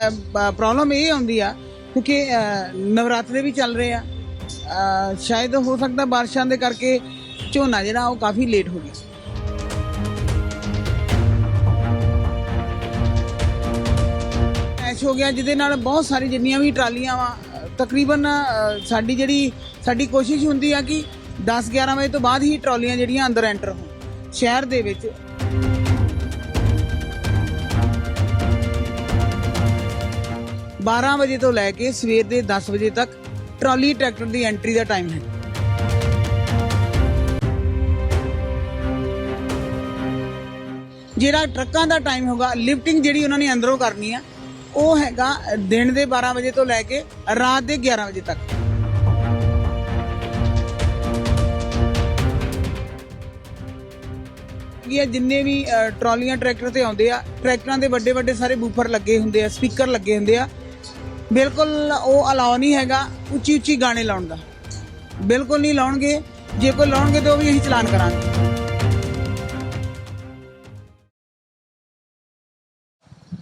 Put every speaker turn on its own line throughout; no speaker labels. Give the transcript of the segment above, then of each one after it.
Problem ਇਹ ਆਉਂਦੀ ਆ, ਕਿਉਂਕਿ ਨਵਰਾਤਰੇ ਵੀ ਚੱਲ ਰਹੇ ਆ। ਸ਼ਾਇਦ ਹੋ ਸਕਦਾ ਬਾਰਿਸ਼ਾਂ ਦੇ ਕਰਕੇ ਝੋਨਾ ਜਿਹੜਾ, ਉਹ ਕਾਫੀ ਲੇਟ ਹੋ ਗਿਆ। ਐਸ਼ ਹੋ ਗਿਆ, ਜਿਹਦੇ ਨਾਲ ਬਹੁਤ ਸਾਰੀ ਜਿੰਨੀਆਂ ਵੀ ਟਰਾਲੀਆਂ ਵਾ, ਤਕਰੀਬਨ ਸਾਡੀ ਜਿਹੜੀ, ਸਾਡੀ ਕੋਸ਼ਿਸ਼ ਹੁੰਦੀ ਆ ਕਿ 10 11 ਵਜੇ ਤੋਂ ਬਾਅਦ ਹੀ ਟਰਾਲੀਆਂ ਜਿਹੜੀਆਂ ਅੰਦਰ ਐਂਟਰ ਹੋਣ। ਸ਼ਹਿਰ ਦੇ ਵਿੱਚ 12 ਵਜੇ ਤੋਂ ਲੈ ਕੇ ਸਵੇਰ ਦੇ 10 ਵਜੇ ਤੱਕ ਟਰਾਲੀ ਟਰੈਕਟਰ ਦੀ ਐਂਟਰੀ ਦਾ ਟਾਈਮ ਹੈ। ਜਿਹੜਾ ਟਰੱਕਾਂ ਦਾ ਟਾਈਮ ਹੋਗਾ ਲਿਫਟਿੰਗ ਜਿਹੜੀ ਉਹਨਾਂ ਨੇ ਅੰਦਰੋਂ ਕਰਨੀ ਆ, ਉਹ ਹੈਗਾ ਦਿਨ ਦੇ 12 ਵਜੇ ਤੋਂ ਲੈ ਕੇ ਰਾਤ ਦੇ 11 ਵਜੇ ਤੱਕ। ਇਹ ਜਿੰਨੇ ਵੀ ਟਰਾਲੀਆਂ ਟਰੈਕਟਰ ਤੇ ਆਉਂਦੇ ਆ, ਟਰੈਕਟਰਾਂ ਦੇ ਵੱਡੇ ਵੱਡੇ ਸਾਰੇ ਬੂਫਰ ਲੱਗੇ ਹੁੰਦੇ ਆ, ਸਪੀਕਰ ਲੱਗੇ ਹੁੰਦੇ ਆ ਬਿਲਕੁਲ ਉਹ ਅਲਾਉ ਨਹੀਂ ਹੈਗਾ ਉੱਚੀ ਉੱਚੀ ਗਾਣੇ ਲਾਉਣ ਦਾ। ਬਿਲਕੁਲ ਨਹੀਂ ਲਾਉਣਗੇ। ਜੇ ਕੋਈ ਲਾਉਣਗੇ ਤਾਂ ਉਹ ਵੀ ਅਸੀਂ ਚਲਾਨ ਕਰਾਂਗੇ।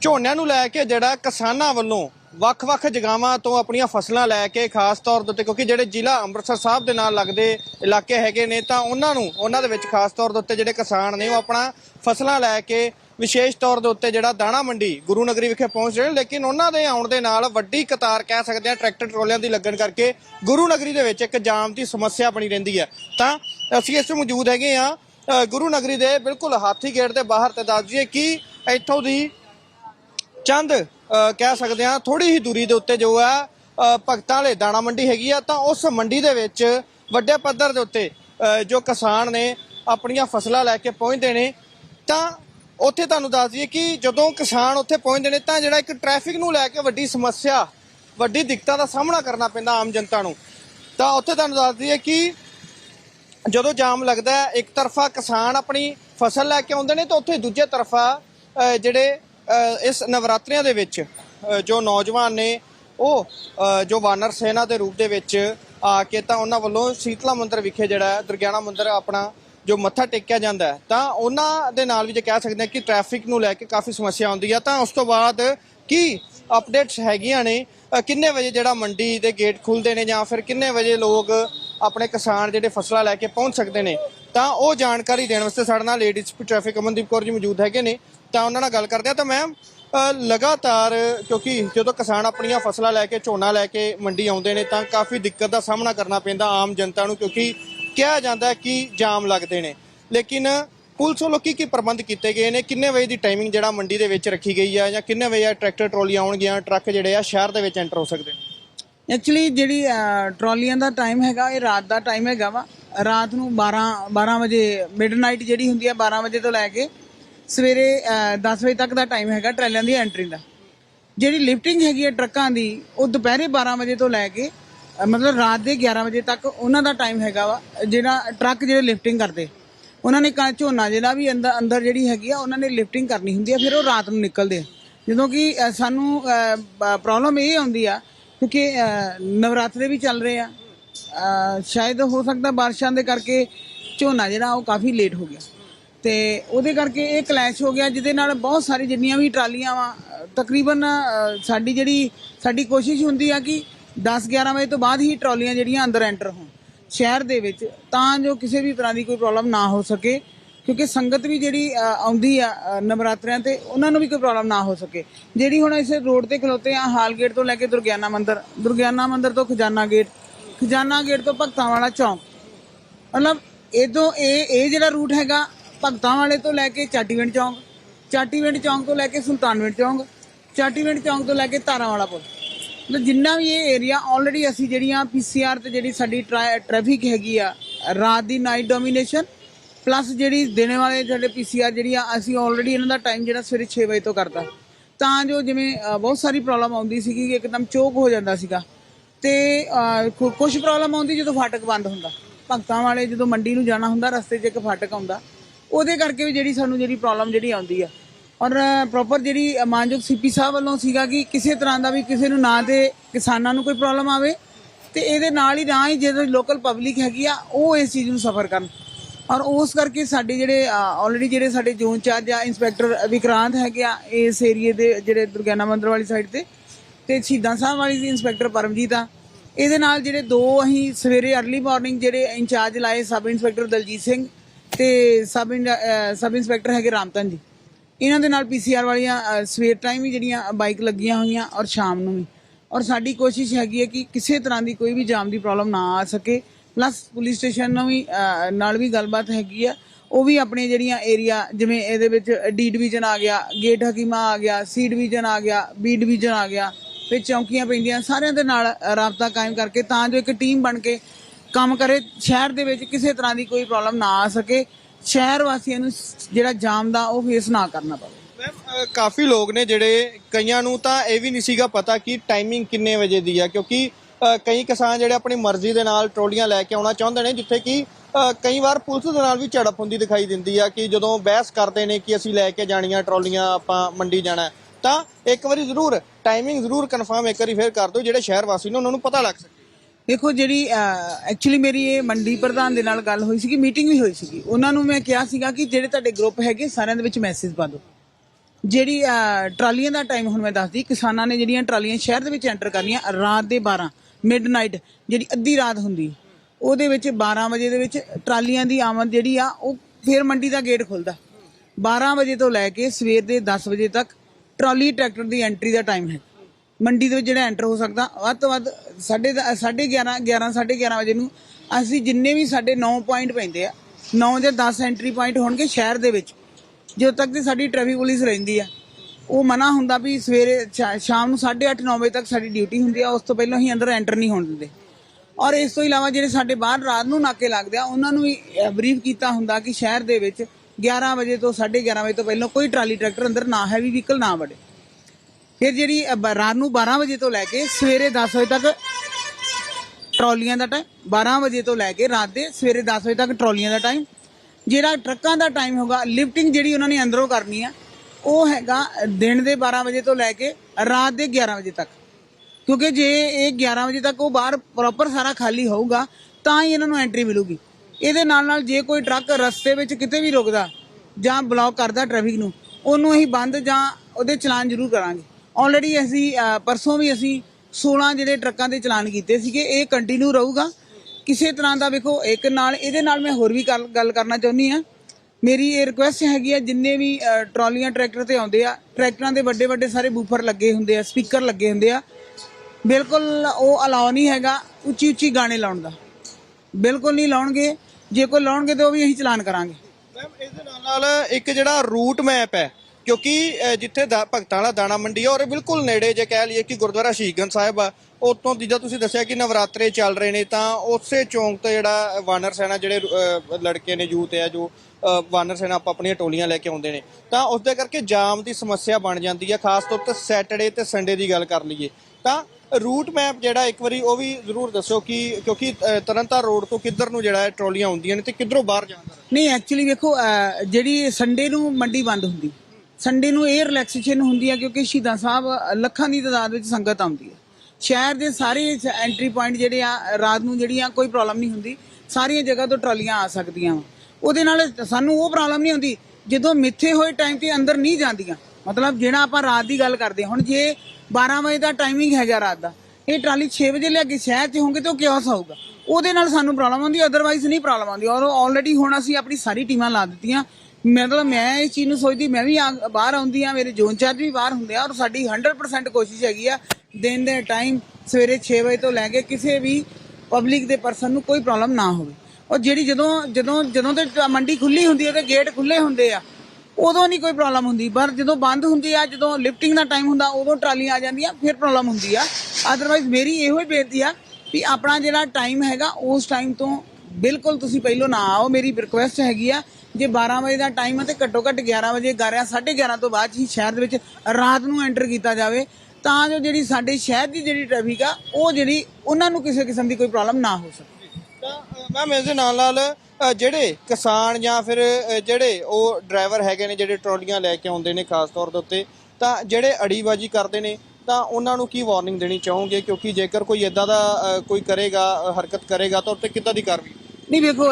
ਝੋਨਿਆਂ ਨੂੰ ਲੈ ਕੇ ਜਿਹੜਾ ਕਿਸਾਨਾਂ ਵੱਲੋਂ ਵੱਖ-ਵੱਖ ਜਗਾਵਾਂ ਤੋਂ ਆਪਣੀਆਂ ਫਸਲਾਂ ਲੈ ਕੇ ਖਾਸ ਤੌਰ ਦੇ ਉੱਤੇ, ਕਿਉਂਕਿ ਜਿਹੜੇ ਜ਼ਿਲ੍ਹਾ ਅੰਮ੍ਰਿਤਸਰ ਸਾਹਿਬ ਦੇ ਨਾਲ ਲੱਗਦੇ ਇਲਾਕੇ ਹੈਗੇ ਨੇ, ਤਾਂ ਉਹਨਾਂ ਨੂੰ, ਉਹਨਾਂ ਦੇ ਵਿੱਚ ਖਾਸ ਤੌਰ ਦੇ ਉੱਤੇ ਜਿਹੜੇ ਕਿਸਾਨ ਨੇ ਉਹ ਆਪਣਾ ਫਸਲਾਂ ਲੈ ਕੇ ਵਿਸ਼ੇਸ਼ ਤੌਰ ਦੇ ਉੱਤੇ ਜਿਹੜਾ ਦਾਣਾ ਮੰਡੀ ਗੁਰੂ ਨਗਰੀ ਵਿਖੇ ਪਹੁੰਚ ਰਹੇ ਨੇ, ਲੇਕਿਨ ਉਹਨਾਂ ਦੇ ਆਉਣ ਦੇ ਨਾਲ ਵੱਡੀ ਕਤਾਰ ਕਹਿ ਸਕਦੇ ਆ ਟਰੈਕਟਰ ਟਰੋਲਿਆਂ ਦੀ ਲੱਗਣ ਕਰਕੇ ਗੁਰੂ ਨਗਰੀ ਦੇ ਵਿੱਚ ਇੱਕ ਜਾਮ ਦੀ ਸਮੱਸਿਆ ਬਣੀ ਰਹਿੰਦੀ ਹੈ। ਤਾਂ ਅਸੀਂ ਇਸ ਵਿੱਚ ਮੌਜੂਦ ਹੈਗੇ ਆ ਗੁਰੂ ਨਗਰੀ ਦੇ ਬਿਲਕੁਲ ਹਾਥੀ ਗੇਟ ਦੇ ਬਾਹਰ ਤੇ ਦੱਸ ਦਈਏ ਕਿ ਇੱਥੋਂ ਦੀ ਚੰਦ ਕਹਿ ਸਕਦੇ ਹਾਂ ਥੋੜੀ ਹੀ ਦੂਰੀ ਦੇ ਉੱਤੇ ਜੋ ਹੈ ਭਗਤਾਂ ਵਾਲੇ ਦਾਣਾ ਮੰਡੀ ਹੈਗੀ ਆ। ਤਾਂ ਉਸ ਮੰਡੀ ਦੇ ਵਿੱਚ ਵੱਡੇ ਪੱਧਰ ਦੇ ਉੱਤੇ ਜੋ ਕਿਸਾਨ ਨੇ ਆਪਣੀਆਂ ਫਸਲਾਂ ਲੈ ਕੇ ਪਹੁੰਚਦੇ ਨੇ, ਤਾਂ ਉੱਥੇ ਤੁਹਾਨੂੰ ਦੱਸ ਦਈਏ ਕਿ ਜਦੋਂ ਕਿਸਾਨ ਉੱਥੇ ਪਹੁੰਚਦੇ ਨੇ ਤਾਂ ਜਿਹੜਾ ਇੱਕ ਟ੍ਰੈਫਿਕ ਨੂੰ ਲੈ ਕੇ ਵੱਡੀ ਸਮੱਸਿਆ, ਵੱਡੀ ਦਿੱਕਤਾਂ ਦਾ ਸਾਹਮਣਾ ਕਰਨਾ ਪੈਂਦਾ ਆਮ ਜਨਤਾ ਨੂੰ। ਤਾਂ ਉੱਥੇ ਤੁਹਾਨੂੰ ਦੱਸ ਦਈਏ ਕਿ ਜਦੋਂ ਜਾਮ ਲੱਗਦਾ ਹੈ, ਇੱਕ ਤਰਫਾ ਕਿਸਾਨ ਆਪਣੀ ਫਸਲ ਲੈ ਕੇ ਆਉਂਦੇ ਨੇ ਤਾਂ ਉੱਥੇ ਦੂਜੇ ਤਰਫਾ ਜਿਹੜੇ ਇਸ ਨਵਰਾਤਰਿਆਂ ਦੇ ਵਿੱਚ ਜੋ ਨੌਜਵਾਨ ਨੇ, ਉਹ ਜੋ ਵਾਨਰ ਸੈਨਾ ਦੇ ਰੂਪ ਦੇ ਵਿੱਚ ਆ ਕੇ ਤਾਂ ਉਹਨਾਂ ਵੱਲੋਂ ਸੀਤਲਾ ਮੰਦਿਰ ਵਿਖੇ ਜਿਹੜਾ ਦੁਰਗਿਆਣਾ ਦੁਰਗਿਆਨਾ ਮੰਦਿਰ ਆਪਣਾ ਜੋ ਮੱਥਾ ਟੇਕਿਆ ਜਾਂਦਾ ਤਾਂ ਉਹਨਾਂ ਦੇ ਨਾਲ ਵੀ ਜੇ ਕਹਿ ਸਕਦੇ ਹਾਂ ਕਿ ਟ੍ਰੈਫਿਕ ਨੂੰ ਲੈ ਕੇ ਕਾਫੀ ਸਮੱਸਿਆ ਆਉਂਦੀ ਹੈ ਤਾਂ ਉਸ ਤੋਂ ਬਾਅਦ ਕੀ ਅਪਡੇਟਸ ਹੈਗੀਆਂ ਨੇ? ਕਿੰਨੇ ਵਜੇ ਜਿਹੜਾ ਮੰਡੀ ਦੇ ਗੇਟ ਖੁੱਲਦੇ ਨੇ ਜਾਂ ਫਿਰ ਕਿੰਨੇ ਵਜੇ ਲੋਕ ਆਪਣੇ ਕਿਸਾਨ ਜਿਹੜੇ ਫਸਲਾਂ ਲੈ ਕੇ ਪਹੁੰਚ ਸਕਦੇ ਨੇ? ਤਾਂ ਉਹ ਜਾਣਕਾਰੀ ਦੇਣ ਵਾਸਤੇ ਸਾਡੇ ਨਾਲ ਲੇਡੀਜ਼ ਟ੍ਰੈਫਿਕ ਅਮਨਦੀਪ ਕੌਰ ਜੀ ਮੌਜੂਦ ਹੈਗੇ ਨੇ, ਤਾਂ ਉਹਨਾਂ ਨਾਲ ਗੱਲ ਕਰਦੇ ਆ। ਤਾਂ ਮੈਮ ਲਗਾਤਾਰ ਕਿਉਂਕਿ ਜਦੋਂ ਕਿਸਾਨ ਆਪਣੀਆਂ ਫਸਲਾਂ ਲੈ ਕੇ, ਝੋਨਾ ਲੈ ਕੇ ਮੰਡੀ ਆਉਂਦੇ ਨੇ, ਤਾਂ ਕਾਫੀ ਦਿੱਕਤ ਦਾ ਸਾਹਮਣਾ ਕਰਨਾ ਪੈਂਦਾ ਆਮ ਜਨਤਾ ਨੂੰ, ਕਿਉਂਕਿ ਕਿਹਾ ਜਾਂਦਾ ਕਿ ਜਾਮ ਲੱਗਦੇ ਨੇ। ਲੇਕਿਨ ਪੁਲਿਸ ਵੱਲੋਂ ਕੀ ਕੀ ਪ੍ਰਬੰਧ ਕੀਤੇ ਗਏ ਨੇ? ਕਿੰਨੇ ਵਜੇ ਦੀ ਟਾਈਮਿੰਗ ਜਿਹੜਾ ਮੰਡੀ ਦੇ ਵਿੱਚ ਰੱਖੀ ਗਈ ਆ ਜਾਂ ਕਿੰਨੇ ਵਜੇ ਟਰੈਕਟਰ ਟਰਾਲੀਆਂ ਆਉਣਗੀਆਂ ਟਰੱਕ ਜਿਹੜੇ ਆ ਸ਼ਹਿਰ ਦੇ ਵਿੱਚ ਐਂਟਰ ਹੋ ਸਕਦੇ ਨੇ?
ਐਕਚੁਅਲੀ ਜਿਹੜੀ ਅ, ਟਰਾਲੀਆਂ ਦਾ ਟਾਈਮ ਹੈਗਾ ਇਹ ਰਾਤ ਦਾ ਟਾਈਮ ਹੈਗਾ ਵਾ। ਰਾਤ ਨੂੰ 12 12 ਵਜੇ ਮਿਡਨਾਈਟ ਜਿਹੜੀ ਹੁੰਦੀ ਆ 12 ਵਜੇ ਤੋਂ ਲੈ ਕੇ ਸਵੇਰੇ ਅ, 10 ਵਜੇ ਤੱਕ ਦਾ ਟਾਈਮ ਹੈਗਾ ਟਰਾਲੀਆਂ ਦੀ ਐਂਟਰੀ ਦਾ। ਜਿਹੜੀ ਲਿਫਟਿੰਗ ਹੈਗੀ ਹੈ ਟਰੱਕਾਂ ਦੀ ਉਹ ਦੁਪਹਿਰੇ 12 ਵਜੇ ਤੋਂ ਲੈ ਕੇ ਅ, ਮਤਲਬ ਰਾਤ ਦੇ 11 ਵਜੇ ਤੱਕ ਉਹਨਾਂ ਦਾ ਟਾਈਮ ਹੈਗਾ ਵਾ ਜਿਹੜਾ ਟਰੱਕ ਜਿਹੜੇ ਲਿਫਟਿੰਗ ਕਰਦੇ। ਉਹਨਾਂ ਨੇ ਕਾ ਝੋਨਾ ਜਿਹੜਾ ਵੀ ਅੰਦਰ ਅੰਦਰ ਜਿਹੜੀ ਹੈਗੀ ਆ ਉਹਨਾਂ ਨੇ ਲਿਫਟਿੰਗ ਕਰਨੀ ਹੁੰਦੀ ਆ ਫਿਰ ਉਹ ਰਾਤ ਨੂੰ ਨਿਕਲਦੇ ਆ। ਜਦੋਂ ਕਿ ਅ, ਸਾਨੂੰ ਪ੍ਰੋਬਲਮ ਇਹ ਆਉਂਦੀ ਆ ਕਿਉਂਕਿ ਅ, ਨਵਰਾਤਰੇ ਵੀ ਚੱਲ ਰਹੇ ਆ। ਅ, ਸ਼ਾਇਦ ਹੋ ਸਕਦਾ ਬਾਰਿਸ਼ਾਂ ਦੇ ਕਰਕੇ ਝੋਨਾ ਜਿਹੜਾ ਉਹ ਕਾਫੀ ਲੇਟ ਹੋ ਗਿਆ। ਤੇ ਉਹਦੇ ਕਰਕੇ ਇਹ ਕਲੈਸ਼ ਹੋ ਗਿਆ ਜਿਹਦੇ ਨਾਲ ਬਹੁਤ ਸਾਰੀ ਜਿੰਨੀਆਂ ਵੀ ਟਰਾਲੀਆਂ ਵਾ ਤਕਰੀਬਨ ਅ, ਸਾਡੀ ਜਿਹੜੀ ਸਾਡੀ ਕੋਸ਼ਿਸ਼ ਹੁੰਦੀ ਆ ਕਿ 10 11 ਵਜੇ ਤੋਂ ਬਾਅਦ ਹੀ ਟਰਾਲੀਆਂ ਜਿਹੜੀਆਂ ਅੰਦਰ ਐਂਟਰ ਹੋਣ ਸ਼ਹਿਰ ਦੇ ਵਿੱਚ, ਤਾਂ ਜੋ ਕਿਸੇ ਵੀ ਤਰ੍ਹਾਂ ਦੀ ਕੋਈ ਪ੍ਰੋਬਲਮ ਨਾ ਹੋ ਸਕੇ, ਕਿਉਂਕਿ ਸੰਗਤ ਵੀ ਜਿਹੜੀ ਆਉਂਦੀ ਆ ਨਵਰਾਤਰਿਆਂ ਤੇ, ਉਹਨਾਂ ਨੂੰ ਵੀ ਕੋਈ ਪ੍ਰੋਬਲਮ ਨਾ ਹੋ ਸਕੇ। ਜਿਹੜੀ ਹੁਣ ਇਸੇ ਰੋਡ ਤੇ ਖਲੋਤੇ ਆ, ਹਾਲ ਗੇਟ ਤੋਂ ਲੈ ਕੇ ਦੁਰਗਿਆਨਾ ਮੰਦਿਰ ਦੁਰਗਿਆਨਾ ਮੰਦਿਰ ਤੋਂ ਖਜ਼ਾਨਾ ਗੇਟ ਖਜ਼ਾਨਾ ਗੇਟ ਤੋਂ ਭਗਤਾਂ ਵਾਲਾ ਚੌਂਕ। ਮਤਲਬ ਇਦੋਂ ਇਹ ਇਹ ਜਿਹੜਾ ਰੂਟ ਹੈਗਾ ਭਗਤਾਂ ਵਾਲੇ ਤੋਂ ਲੈ ਕੇ ਚਾਟੀਵਿੰਡ ਚੌਂਕ ਚਾਟੀਵਿੰਡ ਚੌਂਕ ਤੋਂ ਲੈ ਕੇ ਸੁਲਤਾਨਵਿੰਡ ਚੌਂਕ, ਚਾਟੀਵਿੰਡ ਚੌਂਕ ਤੋਂ ਲੈ ਕੇ ਤਾਰਾਂ ਵਾਲਾ ਪੁਲ। ਮਤਲਬ ਜਿੰਨਾ ਵੀ ਇਹ ਏਰੀਆ ਆਲਰੇਡੀ ਅਸੀਂ ਜਿਹੜੀਆਂ ਪੀਸੀਆਰ ਤੇ ਜਿਹੜੀ ਸਾਡੀ ਟ੍ਰੈਫਿਕ ਹੈਗੀ ਆ, ਰਾਤ ਦੀ ਨਾਈਟ ਡੋਮੀਨੇਸ਼ਨ ਪਲੱਸ ਜਿਹੜੀ ਦਿਨੇ ਵਾਲੇ ਸਾਡੇ ਪੀਸੀਆਰ ਜਿਹੜੀ ਆ ਅਸੀਂ ਆਲਰੇਡੀ ਇਹਨਾਂ ਦਾ ਟਾਈਮ ਜਿਹੜਾ ਸਵੇਰੇ 6 ਵਜੇ ਤੋਂ ਕਰਦਾ ਤਾਂ ਜੋ ਜਿਵੇਂ ਬਹੁਤ ਸਾਰੀ ਪ੍ਰੋਬਲਮ ਆਉਂਦੀ ਸੀਗੀ ਕਿ ਇੱਕਦਮ ਚੋਕ ਹੋ ਜਾਂਦਾ ਸੀਗਾ। ਤੇ ਕੁਝ ਪ੍ਰੋਬਲਮ ਆਉਂਦੀ ਜਦੋਂ ਫਾਟਕ ਬੰਦ ਹੁੰਦਾ। ਭਗਤਾਂ ਵਾਲੇ ਜਦੋਂ ਮੰਡੀ ਨੂੰ ਜਾਣਾ ਹੁੰਦਾ, ਰਸਤੇ 'ਚ ਇੱਕ ਫਾਟਕ ਆਉਂਦਾ। ਉਹਦੇ ਕਰਕੇ ਵੀ ਜਿਹੜੀ ਸਾਨੂੰ ਜਿਹੜੀ ਪ੍ਰੋਬਲਮ ਜਿਹੜੀ ਆਉਂਦੀ ਆ। ਔਰ ਪ੍ਰੋਪਰ ਜਿਹੜੀ ਅ, ਮਾਨਯੋਗ ਸੀਪੀ ਸਾਹਿਬ ਵੱਲੋਂ ਸੀਗਾ ਕਿ ਕਿਸੇ ਤਰ੍ਹਾਂ ਦਾ ਵੀ ਕਿਸੇ ਨੂੰ ਨਾ ਤੇ ਕਿਸਾਨਾਂ ਨੂੰ ਕੋਈ ਪ੍ਰੋਬਲਮ ਆਵੇ ਤੇ ਇਹਦੇ ਨਾਲ ਹੀ ਨਾ ਹੀ ਜਦੋਂ ਲੋਕਲ ਪਬਲਿਕ ਹੈਗੀ ਆ ਉਹ ਇਸ ਚੀਜ਼ ਨੂੰ ਸਫਰ ਕਰਨ। ਔਰ ਉਸ ਕਰਕੇ ਸਾਡੇ ਜਿਹੜੇ ਆਲਰੇਡੀ ਜਿਹੜੇ ਸਾਡੇ ਜ਼ੋਨ ਚਾਰਜ ਆ ਇੰਸਪੈਕਟਰ ਵਿਕਰਾਂਤ ਹੈਗੇ ਆ ਇਸ ਏਰੀਏ ਦੇ ਜਿਹੜੇ ਦੁਰਗਿਆਨਾ ਮੰਦਰ ਵਾਲੀ ਸਾਈਡ ਤੇ ਤੇ ਸ਼ਹੀਦਾਂ ਸਾਹਿਬ ਵਾਲੀ ਦੀ ਇੰਸਪੈਕਟਰ ਪਰਮਜੀਤ ਆ। ਇਹਦੇ ਨਾਲ ਜਿਹੜੇ ਦੋ ਅਸੀਂ ਸਵੇਰੇ अर्ਲੀ ਮਾਰਨਿੰਗ ਜਿਹੜੇ ਇੰਚਾਰਜ ਲਾਏ ਸਬ ਇੰਸਪੈਕਟਰ ਦਲਜੀਤ ਸਿੰਘ ਤੇ ਸਬ ਇਨ- ਸਬ ਇੰਸਪੈਕਟਰ ਹੈਗੇ ਰਾਮਤਨ ਜੀ। ਇਹਨਾਂ ਦੇ ਨਾਲ ਪੀਸੀਆਰ ਵਾਲੀਆਂ ਅਹ, ਸਵੇਰ ਟਾਈਮ ਵੀ ਜਿਹੜੀਆਂ ਬਾਈਕ ਲੱਗੀਆਂ ਹੋਈਆਂ ਔਰ ਸ਼ਾਮ ਨੂੰ ਵੀ। ਔਰ ਸਾਡੀ ਕੋਸ਼ਿਸ਼ ਹੈਗੀ ਹੈ ਕਿ ਕਿਸੇ ਤਰ੍ਹਾਂ ਦੀ ਕੋਈ ਵੀ ਜਾਮ ਦੀ ਪ੍ਰੋਬਲਮ ਨਾ ਆ ਸਕੇ। ਪਲੱਸ ਪੁਲਿਸ ਸਟੇਸ਼ਨ ਨੂੰ ਵੀ ਅਹ, ਨਾਲ ਵੀ ਗੱਲਬਾਤ ਹੈਗੀ ਆ। ਉਹ ਵੀ ਆਪਣੇ ਜਿਹੜੀਆਂ ਏਰੀਆ ਜਿਵੇਂ ਇਹਦੇ ਵਿੱਚ ਡੀ ਡਿਵੀਜ਼ਨ ਆ ਗਿਆ ਗੇਟ ਹਕੀਮਾ ਆ ਗਿਆ ਸੀ ਡਿਵੀਜ਼ਨ ਆ ਗਿਆ ਬੀ ਡਿਵੀਜ਼ਨ ਆ ਗਿਆ ਫਿਰ ਚੌਂਕੀਆਂ ਪੈਂਦੀਆਂ ਸਾਰਿਆਂ ਦੇ ਨਾਲ ਰਾਬਤਾ ਕਾਇਮ ਕਰਕੇ ਤਾਂ ਜੋ ਇੱਕ ਟੀਮ ਬਣ ਕੇ ਕੰਮ ਕਰੇ ਸ਼ਹਿਰ ਦੇ ਵਿੱਚ ਕਿਸੇ ਤਰ੍ਹਾਂ ਦੀ ਕੋਈ ਪ੍ਰੋਬਲਮ ਨਾ ਆ ਸਕੇ। ਸ਼ਹਿਰ ਵਾਸੀਆਂ ਨੂੰ ਜਿਹੜਾ ਜਾਮ ਦਾ ਉਹ ਫੇਸ ਨਾ ਕਰਨਾ ਪਵੇ।
ਮੈਮ ਕਾਫੀ ਲੋਕ ਨੇ ਜਿਹੜੇ ਕਈਆਂ ਨੂੰ ਤਾਂ ਇਹ ਵੀ ਨਹੀਂ ਸੀਗਾ ਪਤਾ ਕਿ ਟਾਈਮਿੰਗ ਕਿੰਨੇ ਵਜੇ ਦੀ ਆ, ਕਿਉਂਕਿ ਕਈ ਕਿਸਾਨ ਜਿਹੜੇ ਆਪਣੀ ਮਰਜ਼ੀ ਦੇ ਨਾਲ ਟਰੋਲੀਆਂ ਲੈ ਕੇ ਆਉਣਾ ਚਾਹੁੰਦੇ ਨੇ, ਜਿੱਥੇ ਕਿ ਕਈ ਵਾਰ ਪੁਲਿਸ ਦੇ ਨਾਲ ਵੀ ਝੜਪ ਹੁੰਦੀ ਦਿਖਾਈ ਦਿੰਦੀ ਆ ਕਿ ਜਦੋਂ ਬਹਿਸ ਕਰਦੇ ਨੇ ਕਿ ਅਸੀਂ ਲੈ ਕੇ ਜਾਣੀਆਂ ਟਰੋਲੀਆਂ, ਆਪਾਂ ਮੰਡੀ ਜਾਣਾ ਤਾਂ ਇੱਕ ਵਾਰੀ ਜ਼ਰੂਰ ਟਾਈਮਿੰਗ ਜ਼ਰੂਰ ਕਨਫਰਮ ਇੱਕ ਵਾਰੀ ਫੇਰ ਕਰ ਦਿਓ, ਜਿਹੜੇ ਸ਼ਹਿਰ ਵਾਸੀ ਨੇ ਉਹਨਾਂ ਨੂੰ ਪਤਾ ਲੱਗ ਸਕੇ।
ਦੇਖੋ ਜਿਹੜੀ ਐਕਚੁਅਲੀ ਮੇਰੀ ਇਹ ਮੰਡੀ ਪ੍ਰਧਾਨ ਦੇ ਨਾਲ ਗੱਲ ਹੋਈ ਸੀਗੀ ਮੀਟਿੰਗ ਵੀ ਹੋਈ ਸੀਗੀ। ਉਹਨਾਂ ਨੂੰ ਮੈਂ ਕਿਹਾ ਸੀਗਾ ਕਿ ਜਿਹੜੇ ਤੁਹਾਡੇ ਗਰੁੱਪ ਹੈਗੇ, ਸਾਰਿਆਂ ਦੇ ਵਿੱਚ ਮੈਸੇਜ ਪਾ ਦਿਓ। ਜਿਹੜੀ ਟਰਾਲੀਆਂ ਦਾ ਟਾਈਮ ਹੁਣ ਮੈਂ ਦੱਸਦੀ, ਕਿਸਾਨਾਂ ਨੇ ਜਿਹੜੀਆਂ ਟਰਾਲੀਆਂ ਸ਼ਹਿਰ ਦੇ ਵਿੱਚ ਐਂਟਰ ਕਰਨੀਆਂ, ਰਾਤ ਦੇ 12 ਮਿਡਨਾਈਟ ਜਿਹੜੀ ਅੱਧੀ ਰਾਤ ਹੁੰਦੀ, ਉਹਦੇ ਵਿੱਚ 12 ਵਜੇ ਦੇ ਵਿੱਚ ਟਰਾਲੀਆਂ ਦੀ ਆਮਦ ਜਿਹੜੀ ਆ, ਉਹ ਫੇਰ ਮੰਡੀ ਦਾ ਗੇਟ ਖੁੱਲਦਾ। 12 ਵਜੇ ਤੋਂ ਲੈ ਕੇ ਸਵੇਰ ਦੇ 10 ਵਜੇ ਤੱਕ ਟਰਾਲੀ, ਟਰੈਕਟਰ ਦੀ ਐਂਟਰੀ ਦਾ ਟਾਈਮ ਹੈ। ਮੰਡੀ ਦੇ ਵਿੱਚ ਜਿਹੜਾ ਐਂਟਰ ਹੋ ਸਕਦਾ, ਵੱਧ ਤੋਂ ਵੱਧ ਸਾਢੇ ਦ- ਸਾਢੇ 11 11 ਸਾਢੇ 11 ਵਜੇ ਨੂੰ ਅਸੀਂ ਜਿੰਨੇ ਵੀ ਸਾਡੇ 9 ਪੁਆਇੰਟ ਪੈਂਦੇ ਆ 9 ਜਾਂ 10 ਐਂਟਰੀ ਪੁਆਇੰਟ ਹੋਣਗੇ ਸ਼ਹਿਰ ਦੇ ਵਿੱਚ, ਜਦੋਂ ਤੱਕ ਦੀ ਸਾਡੀ ਟ੍ਰੈਫਿਕ ਪੁਲਿਸ ਰਹਿੰਦੀ ਆ। ਉਹ ਮਨਾ ਹੁੰਦਾ ਵੀ ਸਵੇਰੇ ਸ਼ਾ- ਸ਼ਾਮ ਨੂੰ 8:30 9 ਵਜੇ ਤੱਕ ਸਾਡੀ ਡਿਊਟੀ ਹੁੰਦੀ ਆ, ਉਸ ਤੋਂ ਪਹਿਲਾਂ ਹੀ ਅੰਦਰ ਐਂਟਰ ਨਹੀਂ ਹੋਣ ਦਿੰਦੇ। ਔਰ ਇਸ ਤੋਂ ਇਲਾਵਾ ਜਿਹੜੇ ਸਾਡੇ ਬਾਹਰ ਰਾਤ ਨੂੰ ਨਾਕੇ ਲੱਗਦੇ ਆ, ਉਹਨਾਂ ਨੂੰ ਵੀ ਬਰੀਫ ਕੀਤਾ ਹੁੰਦਾ ਕਿ ਸ਼ਹਿਰ ਦੇ ਵਿੱਚ 11 ਵਜੇ ਤੋਂ 11:30 ਵਜੇ ਤੋਂ ਪਹਿਲਾਂ ਕੋਈ ਟਰਾਲੀ, ਟਰੈਕਟਰ ਅੰਦਰ ਨਾ ਹੈਵੀ ਵਹੀਕਲ ਨਾ ਵੜੇ। ਫਿਰ ਜਿਹੜੀ ਅ, ਬ- ਰਾਤ ਨੂੰ 12 ਵਜੇ ਤੋਂ ਲੈ ਕੇ ਸਵੇਰੇ 10 ਵਜੇ ਤੱਕ ਟਰਾਲੀਆਂ ਦਾ ਟਾਈਮ 12 ਵਜੇ ਤੋਂ ਲੈ ਕੇ ਰਾਤ ਦੇ ਸਵੇਰੇ 10 ਵਜੇ ਤੱਕ ਟਰਾਲੀਆਂ ਦਾ ਟਾਈਮ। ਜਿਹੜਾ ਟਰੱਕਾਂ ਦਾ ਟਾਈਮ ਹੋਗਾ ਲਿਫਟਿੰਗ ਜਿਹੜੀ ਉਹਨਾਂ ਨੇ ਅੰਦਰੋਂ ਕਰਨੀ ਆ ਉਹ ਹੈਗਾ ਦਿਨ ਦੇ 12 ਵਜੇ ਤੋਂ ਲੈ ਕੇ ਰਾਤ ਦੇ 11 ਵਜੇ ਤੱਕ। ਕਿਉਂਕਿ ਜੇ ਇਹ 11 ਵਜੇ ਤੱਕ ਉਹ ਬਾਹਰ ਪ੍ਰੋਪਰ ਸਾਰਾ ਖਾਲੀ ਹੋਊਗਾ ਤਾਂ ਹੀ ਇਹਨਾਂ ਨੂੰ ਐਂਟਰੀ ਮਿਲੂਗੀ। ਇਹਦੇ ਨਾਲ ਨਾਲ ਜੇ ਕੋਈ ਟਰੱਕ ਰਸਤੇ ਵਿੱਚ ਕਿਤੇ ਵੀ ਰੁਕਦਾ ਜਾਂ ਬਲੌਕ ਕਰਦਾ ਟ੍ਰੈਫਿਕ ਨੂੰ ਉਹਨੂੰ ਅਸੀਂ ਬੰਦ ਜਾਂ ਉਹਦੇ ਚਲਾਨ ਜ਼ਰੂਰ ਕਰਾਂਗੇ। ਆਲਰੇਡੀ ਅਸੀਂ ਪਰਸੋਂ ਵੀ ਅਸੀਂ 16 ਜਿਹੜੇ ਟਰੱਕਾਂ ਦੇ ਚਲਾਨ ਕੀਤੇ ਸੀਗੇ ਇਹ ਕੰਟੀਨਿਊ ਰਹੂਗਾ। ਕਿਸੇ ਤਰ੍ਹਾਂ ਦਾ ਵੇਖੋ ਇੱਕ ਨਾਲ ਇਹਦੇ ਨਾਲ ਮੈਂ ਹੋਰ ਵੀ ਗੱਲ ਗੱਲ ਕਰਨਾ ਚਾਹੁੰਦੀ ਆ ਮੇਰੀ ਇਹ ਰਿਕੁਐਸਟ ਹੈਗੀ ਆ ਜਿੰਨੇ ਵੀ ਅਹ, ਟਰਾਲੀਆਂ ਟਰੈਕਟਰ ਤੇ ਆਉਂਦੇ ਆ ਟਰੈਕਟਰਾਂ ਦੇ ਵੱਡੇ ਵੱਡੇ ਸਾਰੇ ਬੂਫਰ ਲੱਗੇ ਹੁੰਦੇ ਆ ਸਪੀਕਰ ਲੱਗੇ ਹੁੰਦੇ ਆ। ਬਿਲਕੁਲ ਉਹ ਅਲਾਉ ਨਹੀਂ ਹੈਗਾ ਉੱਚੀ ਉੱਚੀ ਗਾਣੇ ਲਾਉਣ ਦਾ। ਬਿਲਕੁਲ ਨਹੀਂ ਲਾਉਣਗੇ। ਜੇ ਕੋਈ ਲਾਉਣਗੇ ਤੇ ਉਹ ਵੀ ਅਸੀਂ ਚਲਾਨ ਕਰਾਂਗੇ।
ਮੈਮ ਇਸ ਦੇ ਨਾਲ ਨਾਲ ਇੱਕ ਜਿਹੜਾ ਰੂਟ ਮੈਪ ਹੈ ਕਿਉਂਕਿ ਅਹ, ਜਿੱਥੇ ਦਾ ਭਗਤਾਂ ਵਾਲਾ ਦਾਣਾ ਮੰਡੀ ਆ ਔਰ ਇਹ ਬਿਲਕੁਲ ਨੇੜੇ ਜੇ ਕਹਿ ਲਈਏ ਕਿ ਗੁਰਦੁਆਰਾ ਸ਼ਹੀਦਗੰਜ ਸਾਹਿਬ ਆ ਉਤੋਂ ਜਿੱਦਾਂ ਤੁਸੀਂ ਦੱਸਿਆ ਕਿ ਨਵਰਾਤਰੇ ਚੱਲ ਰਹੇ ਨੇ ਤਾਂ ਉਸੇ ਚੌਂਕ ਤੋਂ ਜਿਹੜਾ ਵਾਨਰ ਸੈਨਾ ਜਿਹੜੇ ਅਹ, ਲੜਕੇ ਨੇ ਯੂਥ ਆ ਜੋ ਅਹ, ਵਾਨਰ ਸੈਨਾ ਆਪਾਂ ਆਪਣੀਆਂ ਟੋਲੀਆਂ ਲੈ ਕੇ ਆਉਂਦੇ ਨੇ ਤਾਂ ਉਸ ਦੇ ਕਰਕੇ ਜਾਮ ਦੀ ਸਮੱਸਿਆ ਬਣ ਜਾਂਦੀ ਹੈ ਖਾਸ ਤੌਰ ਤੇ ਸੈਟਰਡੇ ਤੇ ਸੰਡੇ ਦੀ ਗੱਲ ਕਰ ਲਈਏ। ਤਾਂ ਰੂਟ ਮੈਪ ਜਿਹੜਾ ਇੱਕ ਵਾਰੀ ਉਹ ਵੀ ਜ਼ਰੂਰ ਦੱਸੋ ਕਿ ਕਿਉਂਕਿ ਅਹ, ਤਰਨਤਾਰਨ ਰੋਡ ਤੋਂ ਕਿੱਧਰ ਨੂੰ ਜਿਹੜਾ ਹੈ ਟਰਾਲੀਆਂ ਆਉਂਦੀਆਂ ਨੇ ਤੇ ਕਿੱਧਰੋਂ ਬਾਹਰ ਜਾਂਦਾ
ਨਹੀਂ ਐਕਚੁਅਲੀ ਵੇਖੋ ਅਹ, ਜਿਹੜੀ ਸੰਡੇ ਨੂੰ ਮੰਡੀ ਬੰਦ ਹੁੰਦੀ। ਸੰਡੇ ਨੂੰ ਇਹ ਰਿਲੈਕਸੇਸ਼ਨ ਹੁੰਦੀ ਹੈ ਕਿਉਂਕਿ ਸ਼ਹੀਦਾਂ ਸਾਹਿਬ, ਲੱਖਾਂ ਦੀ ਤਾਦਾਦ ਵਿੱਚ ਸੰਗਤ ਆਉਂਦੀ ਹੈ ਸ਼ਹਿਰ ਦੇ ਸਾਰੇ ਐਂਟਰੀ ਪੁਆਇੰਟ ਜਿਹੜੇ ਆ, ਰਾਤ ਨੂੰ ਜਿਹੜੀਆਂ ਕੋਈ ਪ੍ਰੋਬਲਮ ਨਹੀਂ ਹੁੰਦੀ। ਸਾਰੀਆਂ ਜਗ੍ਹਾ ਤੋਂ ਟਰਾਲੀਆਂ ਆ ਸਕਦੀਆਂ ਉਹਦੇ ਨਾਲ ਸਾਨੂੰ ਉਹ ਪ੍ਰੋਬਲਮ ਨਹੀਂ ਹੁੰਦੀ, ਜਦੋਂ ਮਿੱਥੇ ਹੋਏ ਟਾਈਮ ਤੇ ਅੰਦਰ ਨਹੀਂ ਜਾਂਦੀਆਂ। ਮਤਲਬ ਜਿਹੜਾ ਆਪਾਂ ਰਾਤ ਦੀ ਗੱਲ ਕਰਦੇ ਹਾਂ, ਹੁਣ ਜੇ 12 ਵਜੇ ਦਾ ਟਾਈਮਿੰਗ ਹੈਗਾ ਰਾਤ ਦਾ, ਇਹ ਟਰਾਲੀ 6 ਵਜੇ ਲੈ ਕੇ ਸ਼ਹਿਰ 'ਚ ਹੋਣਗੇ ਤਾਂ ਉਹ ਕਿਉਂ ਆਊਗਾ? ਉਹਦੇ ਨਾਲ ਸਾਨੂੰ ਪ੍ਰੋਬਲਮ ਆਉਂਦੀ ਅਦਰਵਾਈਜ਼ ਨਹੀਂ ਪ੍ਰੋਬਲਮ ਆਉਂਦੀ। ਔਰ ਆਲਰੇਡੀ ਹੁਣ ਅਸੀਂ ਆਪਣੀ ਸਾਰੀ ਟੀਮਾਂ ਲਾ ਦਿੱਤੀਆਂ। ਮਤਲਬ ਮੈਂ ਇਸ ਚੀਜ਼ ਨੂੰ ਸੋਚਦੀ, ਮੈਂ ਵੀ ਆ- ਬਾਹਰ ਆਉਂਦੀ ਆ ਮੇਰੇ ਜ਼ੋਨ ਚਾਰਜ ਵੀ ਬਾਹਰ ਹੁੰਦੇ ਆ, ਔਰ ਸਾਡੀ 100% ਕੋਸ਼ਿਸ਼ ਹੈਗੀ ਆ, ਦਿਨ ਦੇ ਟਾਈਮ ਸਵੇਰੇ 6 ਵਜੇ ਤੋਂ ਲੈ ਕੇ ਕਿਸੇ ਵੀ ਪਬਲਿਕ ਦੇ ਪਰਸਨ ਨੂੰ ਕੋਈ ਪ੍ਰੋਬਲਮ ਨਾ ਹੋਵੇ। ਔਰ ਜਿਹੜੀ ਜਦੋਂ ਜਦੋਂ ਜਦੋਂ ਤੇ ਮੰਡੀ ਖੁੱਲੀ ਹੁੰਦੀ ਹੈ ਤੇ ਗੇਟ ਖੁੱਲੇ ਹੁੰਦੇ ਆ, ਉਦੋਂ ਨਹੀਂ ਕੋਈ ਪ੍ਰੋਬਲਮ ਹੁੰਦੀ। ਪਰ ਜਦੋਂ ਬੰਦ ਹੁੰਦੀ ਆ, ਜਦੋਂ ਲਿਫਟਿੰਗ ਦਾ ਟਾਈਮ ਹੁੰਦਾ, ਉਦੋਂ ਟਰਾਲੀਆਂ ਆ ਜਾਂਦੀਆਂ, ਫਿਰ ਪ੍ਰੋਬਲਮ ਹੁੰਦੀ ਆ। ਅਦਰਵਾਈਜ਼ ਮੇਰੀ ਇਹੋ ਹੀ ਬੇਨਤੀ ਆ ਵੀ ਆਪਣਾ ਜਿਹੜਾ ਟਾਈਮ ਹੈਗਾ, ਉਸ ਟਾਈਮ ਤੋਂ ਬਿਲਕੁਲ ਤੁਸੀਂ ਪਹਿਲੋਂ ਨਾ ਆਓ। ਮੇਰੀ ਰਿਕੁਐਸਟ ਹੈਗੀ ਆ ਜੇ 12 ਵਜੇ ਦਾ ਟਾਈਮ ਹੈ ਤੇ ਘੱਟੋ ਘੱਟ 11 ਵਜੇ 11 11:30 ਤੋਂ ਬਾਅਦ ਹੀ ਸ਼ਹਿਰ ਦੇ ਵਿੱਚ ਰਾਤ ਨੂੰ ਐਂਟਰ ਕੀਤਾ ਜਾਵੇ, ਤਾਂ ਜੋ ਜਿਹੜੀ ਸਾਡੇ ਸ਼ਹਿਰ ਦੀ ਜਿਹੜੀ ਟ੍ਰੈਫਿਕ ਆ, ਉਹ ਜਿਹੜੀ ਉਹਨਾਂ ਨੂੰ ਕਿਸੇ ਕਿਸਮ ਦੀ ਕੋਈ ਪ੍ਰੋਬਲਮ ਨਾ ਹੋ ਸਕੇ।
ਤਾਂ ਮੈਮ ਇਸ ਦੇ ਨਾਲ ਨਾਲ ਜਿਹੜੇ ਕਿਸਾਨ ਜਾਂ ਫਿਰ ਜਿਹੜੇ ਉਹ ਡਰਾਈਵਰ ਹੈਗੇ ਨੇ, ਜਿਹੜੇ ਟਰਾਲੀਆਂ ਲੈ ਕੇ ਆਉਂਦੇ ਨੇ ਖਾਸ ਤੌਰ ਦੇ ਉੱਤੇ, ਤਾਂ ਜਿਹੜੇ ਅੜੀਬਾਜੀ ਕਰਦੇ ਨੇ, ਤਾਂ ਉਹਨਾਂ ਨੂੰ ਕੀ ਵਾਰਨਿੰਗ ਦੇਣੀ ਚਾਹੋਗੇ? ਕਿਉਂਕਿ ਜੇਕਰ ਕੋਈ ਇਦਾਂ ਦਾ ਕੋਈ ਕਰੇਗਾ ਹਰਕਤ ਕਰੇਗਾ, ਤਾਂ ਉੱਤੇ ਕਿੱਦਾਂ ਦੀ ਕਾਰਵਾਈ?
ਨਹੀਂ ਵੇਖੋ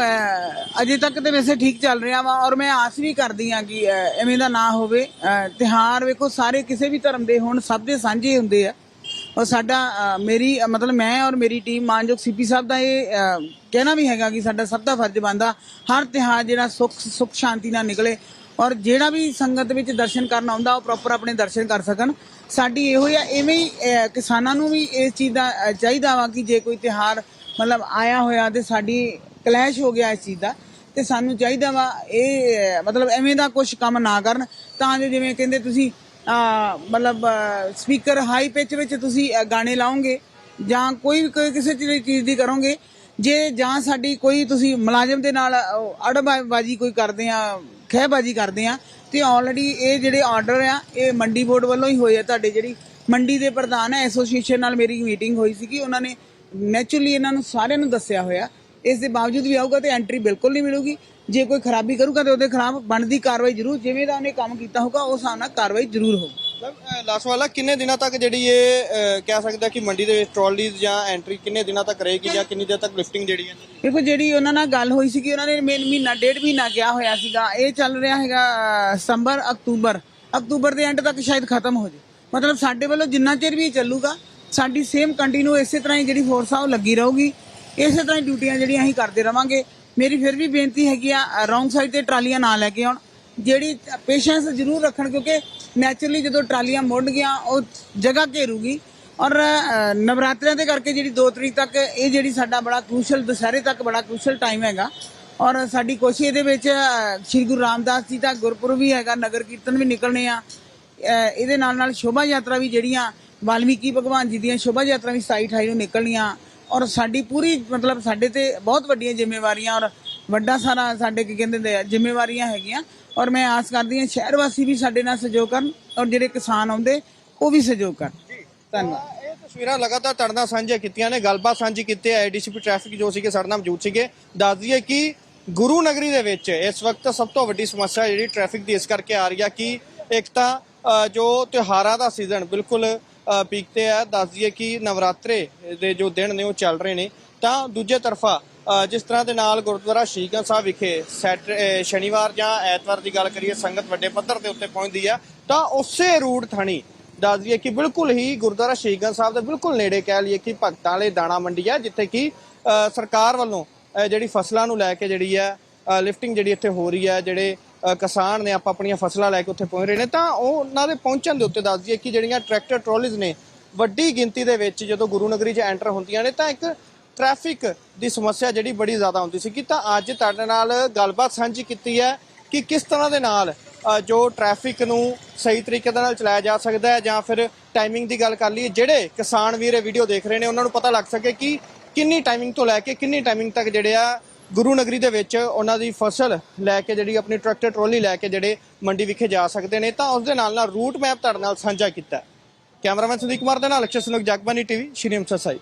ਅਜੇ ਤੱਕ ਤੇ ਵੈਸੇ ਠੀਕ ਚੱਲ ਰਿਹਾ ਵਾ ਔਰ ਮੈਂ ਆਸ ਵੀ ਕਰਦੀ ਆ ਕਿ ਅਹ, ਐਵੇਂ ਦਾ ਨਾ ਹੋਵੇ। ਅਹ, ਤਿਉਹਾਰ ਵੇਖੋ ਸਾਰੇ ਕਿਸੇ ਵੀ ਧਰਮ ਦੇ ਹੋਣ ਸਭ ਦੇ ਸਾਂਝੇ ਹੁੰਦੇ ਆ। ਔਰ ਸਾਡਾ ਮੇਰੀ ਮਤਲਬ ਮੈਂ ਔਰ ਮੇਰੀ ਟੀਮ ਮਾਨਯੋਗ ਸੀਪੀ ਸਾਹਿਬ ਦਾ ਇਹ ਕਹਿਣਾ ਵੀ ਹੈਗਾ ਕਿ ਸਾਡਾ ਸਭ ਦਾ ਫਰਜ਼ ਬਣਦਾ ਹਰ ਤਿਉਹਾਰ ਜਿਹੜਾ ਸੁੱਖ ਸੁੱਖ ਸ਼ਾਂਤੀ ਨਾਲ ਨਿਕਲੇ। ਔਰ ਜਿਹੜਾ ਵੀ ਸੰਗਤ ਵਿੱਚ ਦਰਸ਼ਨ ਕਰਨ ਆਉਂਦਾ ਉਹ ਪ੍ਰੋਪਰ ਆਪਣੇ ਦਰਸ਼ਨ ਕਰ ਸਕਣ। ਸਾਡੀ ਇਹੋ ਹੀ ਆ ਐਵੇਂ ਹੀ ਕਿਸਾਨਾਂ ਨੂੰ ਵੀ ਇਸ ਚੀਜ਼ ਦਾ ਚਾਹੀਦਾ ਵਾ ਕਿ ਜੇ ਕੋਈ ਤਿਉਹਾਰ ਮਤਲਬ ਆਇਆ ਹੋਇਆ ਤੇ ਸਾਡੀ ਕਲੈਸ਼ ਹੋ ਗਿਆ ਇਸ ਚੀਜ਼ ਦਾ ਤੇ ਸਾਨੂੰ ਚਾਹੀਦਾ ਵਾ ਇਹ, ਮਤਲਬ ਐਵੇਂ ਦਾ ਕੁਝ ਕੰਮ ਨਾ ਕਰਨ। ਤਾਂ ਜੋ ਜਿਵੇਂ ਕਹਿੰਦੇ ਤੁਸੀਂ ਮਤਲਬ ਸਪੀਕਰ ਹਾਈ ਪਿਚ ਵਿੱਚ ਤੁਸੀਂ ਗਾਣੇ ਲਾਓਗੇ ਜਾਂ ਕੋਈ ਵੀ ਕੋਈ ਕਿਸੇ ਚੀਜ਼ ਦੀ ਕਰੋਗੇ, ਜੇ ਜਾਂ ਸਾਡੀ ਕੋਈ ਤੁਸੀਂ ਮੁਲਾਜ਼ਮ ਦੇ ਨਾਲ ਅੜਬਾਜੀ ਕੋਈ ਕਰਦੇ ਆ, ਖਹਿਬਾਜੀ ਕਰਦੇ ਆ, ਤੇ ਆਲਰੇਡੀ ਇਹ ਜਿਹੜੇ ਆਰਡਰ ਆ, ਇਹ ਮੰਡੀ ਬੋਰਡ ਵੱਲੋਂ ਹੀ ਹੋਏ ਆ ਤੁਹਾਡੇ ਜਿਹੜੀ ਮੰਡੀ ਦੇ ਪ੍ਰਧਾਨ ਹੈ ਐਸੋਸੀਏਸ਼ਨ ਨਾਲ ਮੇਰੀ ਮੀਟਿੰਗ ਹੋਈ ਸੀ ਕਿ ਉਹਨਾਂ ਨੇ ਨੈਚੁਰਲੀ ਇਹਨਾਂ ਨੂੰ ਸਾਰਿਆਂ ਨੂੰ ਦੱਸਿਆ ਹੋਇਆ। ਇਸ ਦੇ ਬਾਵਜੂਦ ਵੀ ਆਊਗਾ ਤੇ ਐਂਟਰੀ ਬਿਲਕੁਲ ਨਹੀਂ ਮਿਲੂਗੀ। ਜੇ ਕੋਈ ਖਰਾਬੀ ਕਰੂਗਾ ਤੇ ਉਹਦੇ ਖਿਲਾਫ ਬਣਦੀ ਕਾਰਵਾਈ ਜ਼ਰੂਰ ਜਿਵੇਂ ਦਾ ਉਹਨੇ ਕੰਮ ਕੀਤਾ ਹੋਊਗਾ ਉਸ ਹਿਸਾਬ ਨਾਲ ਕਾਰਵਾਈ ਜ਼ਰੂਰ ਹੋਊਗੀ।
ਲਾਸਵਾਲਾ ਕਿੰਨੇ ਦਿਨਾਂ ਤੱਕ ਜਿਹੜੀ ਇਹ ਕਹਿ ਸਕਦਾ ਕਿ ਮੰਡੀ ਦੇ ਵਿੱਚ ਟਰਾਲੀਜ਼ ਜਾਂ ਐਂਟਰੀ ਕਿੰਨੇ ਦਿਨਾਂ ਤੱਕ ਰਹੇਗੀ ਜਾਂ ਕਿੰਨੀ ਦੇਰ ਤੱਕ ਲਿਫਟਿੰਗ ਜਿਹੜੀ ਹੈ?
ਦੇਖੋ ਜਿਹੜੀ ਉਹਨਾਂ ਨਾਲ ਗੱਲ ਹੋਈ ਸੀ ਕਿ ਉਹਨਾਂ ਨੇ ਮੇਨ ਮਹੀਨਾ ਡੇਢ ਮਹੀਨਾ ਕਿਹਾ ਹੋਇਆ ਸੀਗਾ। ਇਹ ਚੱਲ ਰਿਹਾ ਹੈਗਾ ਸਤੰਬਰ ਅਕਤੂਬਰ। ਅਕਤੂਬਰ ਦੇ ਐਂਡ ਤੱਕ ਸ਼ਾਇਦ ਖਤਮ ਹੋ ਜੇ। ਮਤਲਬ ਸਾਡੇ ਵੱਲੋਂ ਜਿੰਨਾ ਚਿਰ ਵੀ ਇਹ ਚੱਲੂਗਾ ਸਾਡੀ ਸੇਮ ਕੰਟੀਨਿਊ ਇਸੇ ਤਰ੍ਹਾਂ ਹੀ ਜਿਹੜੀ ਫੋਰਸ ਆ ਉਹ ਲੱਗੀ ਰਹੂਗੀ। ਇਸੇ ਤਰ੍ਹਾਂ ਹੀ ਡਿਊਟੀਆਂ ਜਿਹੜੀਆਂ ਅਸੀਂ ਕਰਦੇ ਰਵਾਂਗੇ। ਮੇਰੀ ਫਿਰ ਵੀ ਬੇਨਤੀ ਹੈਗੀ ਆ ਰੌਂਗ ਸਾਈਡ ਤੇ ਟਰਾਲੀਆਂ ਨਾ ਲੈ ਕੇ ਆਉਣ। ਜਿਹੜੀ ਪੇਸ਼ੈਂਸ ਜ਼ਰੂਰ ਰੱਖਣ ਕਿਉਂਕਿ ਨੈਚੁਰਲੀ ਜਦੋਂ ਟਰਾਲੀਆਂ ਮੁੜ ਗਿਆ ਉਹ ਜਗ੍ਹਾ ਘੇਰੂਗੀ। ਔਰ ਅ, ਨਵਰਾਤਰਿਆਂ ਦੇ ਕਰਕੇ ਜਿਹੜੀ 2 ਤਰੀਕ ਤੱਕ ਇਹ ਜਿਹੜੀ ਸਾਡਾ ਬੜਾ ਕ੍ਰੂਸ਼ਲ ਦੁਸਹਿਰੇ ਤੱਕ ਬੜਾ ਕ੍ਰੂਸ਼ਲ ਟਾਈਮ ਹੈਗਾ। ਔਰ ਸਾਡੀ ਕੋਸ਼ਿਸ਼ ਇਹਦੇ ਵਿੱਚ ਸ਼੍ਰੀ ਗੁਰੂ ਰਾਮਦਾਸ ਜੀ ਦਾ ਗੁਰਪੁਰਬ ਵੀ ਹੈਗਾ ਨਗਰ ਕੀਰਤਨ ਵੀ ਨਿਕਲਣੇ ਆ। ਅ, ਇਹਦੇ ਨਾਲ ਨਾਲ ਸ਼ੋਭਾ ਯਾਤਰਾ ਵੀ ਜਿਹੜੀਆਂ ਵਾਲਮੀਕੀ ਭਗਵਾਨ ਜੀ ਦੀਆਂ ਸ਼ੋਭਾ ਯਾਤਰਾ ਵੀ 27 28 ਨੂੰ ਨਿਕਲਣੀਆਂ। ਔਰ ਸਾਡੀ ਪੂਰੀ ਮਤਲਬ ਸਾਡੇ ਤੇ ਬਹੁਤ ਵੱਡੀਆਂ ਜ਼ਿੰਮੇਵਾਰੀਆਂ ਔਰ ਵੱਡਾ ਸਾਰਾ ਸਾਡੇ ਕੀ ਕਹਿੰਦੇ ਨੇ ਜ਼ਿੰਮੇਵਾਰੀਆਂ ਹੈਗੀਆਂ। ਔਰ ਮੈਂ ਆਸ ਕਰਦੀ ਹਾਂ ਸ਼ਹਿਰ ਵਾਸੀ ਵੀ ਸਾਡੇ ਨਾਲ ਸਹਿਯੋਗ ਕਰਨ ਔਰ ਜਿਹੜੇ ਕਿਸਾਨ ਆਉਂਦੇ ਉਹ ਵੀ ਸਹਿਯੋਗ ਕਰਨ। ਧੰਨਵਾਦ।
ਇਹ ਤਸਵੀਰਾਂ ਲਗਾਤਾਰ ਨਾਲ ਸਾਂਝੀਆਂ ਕੀਤੀਆਂ ਨੇ ਗੱਲਬਾਤ ਸਾਂਝੀ ਕੀਤੀ ਹੈ ਏਡੀਸੀਪੀ ਟ੍ਰੈਫਿਕ ਜੋ ਸੀਗੇ ਸਾਡੇ ਨਾਲ ਮੌਜੂਦ ਸੀਗੇ। ਦੱਸ ਦਈਏ ਕਿ ਗੁਰੂ ਨਗਰੀ ਦੇ ਵਿੱਚ ਇਸ ਵਕਤ ਸਭ ਤੋਂ ਵੱਡੀ ਸਮੱਸਿਆ ਜਿਹੜੀ ਟ੍ਰੈਫਿਕ ਦੀ ਇਸ ਕਰਕੇ ਆ ਰਹੀ ਆ ਕਿ ਇੱਕ ਤਾਂ ਜੋ ਤਿਉਹਾਰਾਂ ਦਾ ਸੀਜ਼ਨ ਬਿਲਕੁਲ ਪੀਕ ਤੇ ਹੈ। ਦੱਸ ਦਈਏ ਕਿ ਨਵਰਾਤਰੇ ਦੇ ਜੋ ਦਿਨ ਨੇ, ਉਹ ਚੱਲ ਰਹੇ ਨੇ। ਤਾਂ ਦੂਜੇ ਤਰਫਾ ਜਿਸ ਤਰ੍ਹਾਂ ਦੇ ਨਾਲ ਗੁਰਦੁਆਰਾ ਸ਼ੀਕਗੰਜ ਸਾਹਿਬ ਵਿਖੇ ਸੈਟ ਸ਼ਨੀਵਾਰ ਜਾਂ ਐਤਵਾਰ ਦੀ ਗੱਲ ਕਰੀਏ, ਸੰਗਤ ਵੱਡੇ ਪੱਧਰ ਦੇ ਉੱਤੇ ਪਹੁੰਚਦੀ ਆ। ਤਾਂ ਉਸੇ ਰੂਟ ਥਾਣੀ, ਦੱਸ ਦਈਏ ਕਿ ਬਿਲਕੁਲ ਹੀ ਗੁਰਦੁਆਰਾ ਸ਼ਹੀਦਗੰਜ ਸਾਹਿਬ ਦੇ ਬਿਲਕੁਲ ਨੇੜੇ ਕਹਿ ਲਈਏ ਕਿ ਭਗਤਾਂ ਵਾਲੇ ਦਾਣਾ ਮੰਡੀ ਹੈ ਜਿੱਥੇ ਕਿ ਸਰਕਾਰ ਵੱਲੋਂ ਜਿਹੜੀ ਫਸਲਾਂ ਨੂੰ ਲੈ ਕੇ ਜਿਹੜੀ ਹੈ ਲਿਫਟਿੰਗ ਜਿਹੜੀ ਇੱਥੇ ਹੋ ਰਹੀ ਹੈ, ਜਿਹੜੇ ਕਿਸਾਨ ਨੇ ਆਪਾਂ ਆਪਣੀਆਂ ਫਸਲਾਂ ਲੈ ਕੇ ਉੱਥੇ ਪਹੁੰਚ ਰਹੇ ਨੇ, ਤਾਂ ਉਹ ਉਹਨਾਂ ਦੇ ਪਹੁੰਚਣ ਦੇ ਉੱਤੇ ਦੱਸ ਦਈਏ ਕਿ ਜਿਹੜੀਆਂ ਟਰੈਕਟਰ ਟਰਾਲੀਜ਼ ਨੇ, ਵੱਡੀ ਗਿਣਤੀ ਦੇ ਵਿੱਚ ਜਦੋਂ ਗੁਰੂ ਨਗਰੀ 'ਚ ਐਂਟਰ ਹੁੰਦੀਆਂ ਨੇ, ਤਾਂ ਇੱਕ ਟ੍ਰੈਫਿਕ ਦੀ ਸਮੱਸਿਆ ਜਿਹੜੀ ਬੜੀ ਜ਼ਿਆਦਾ ਹੁੰਦੀ ਸੀ ਕਿ ਤਾਂ ਅੱਜ ਤੁਹਾਡੇ ਨਾਲ ਗੱਲਬਾਤ ਸਾਂਝੀ ਕੀਤੀ ਹੈ ਕਿ ਕਿਸ ਤਰ੍ਹਾਂ ਦੇ ਨਾਲ ਜੋ ਟ੍ਰੈਫਿਕ ਨੂੰ ਸਹੀ ਤਰੀਕੇ ਦੇ ਨਾਲ ਚਲਾਇਆ ਜਾ ਸਕਦਾ ਹੈ ਜਾਂ ਫਿਰ ਟਾਈਮਿੰਗ ਦੀ ਗੱਲ ਕਰ ਲਈਏ, ਜਿਹੜੇ ਕਿਸਾਨ ਵੀਰ ਇਹ ਵੀਡੀਓ ਦੇਖ ਰਹੇ ਨੇ, ਉਹਨਾਂ ਨੂੰ ਪਤਾ ਲੱਗ ਸਕੇ ਕਿ ਕਿੰਨੀ ਟਾਈਮਿੰਗ ਤੋਂ ਲੈ ਕੇ ਕਿੰਨੀ ਟਾਈਮਿੰਗ ਤੱਕ ਜਿਹੜੇ ਆ ਗੁਰੂ ਨਗਰੀ ਦੇ ਵਿੱਚ ਉਹਨਾਂ ਦੀ ਫਸਲ ਲੈ ਕੇ ਜਿਹੜੀ ਆਪਣੀ ਟਰੈਕਟਰ ਟਰੋਲੀ ਲੈ ਕੇ ਜਿਹੜੇ ਮੰਡੀ ਵਿਖੇ ਜਾ ਸਕਦੇ ਨੇ, ਤਾਂ ਉਸ ਦੇ ਨਾਲ ਨਾਲ ਰੂਟ ਮੈਪ ਤੁਹਾਡੇ ਨਾਲ ਸਾਂਝਾ ਕੀਤਾ ਕੈਮਰਾਮੈਨ ਸੁਦੀਪ ਕੁਮਾਰ ਦੇ ਨਾਲ ਅਕਸ਼ਰ ਸੁਨਕ, ਜਗਬਾਨੀ ਟੀਵੀ, ਸ਼੍ਰੀ ਅੰਮ੍ਰਿਤਸਰ ਸਾਹਿਬ।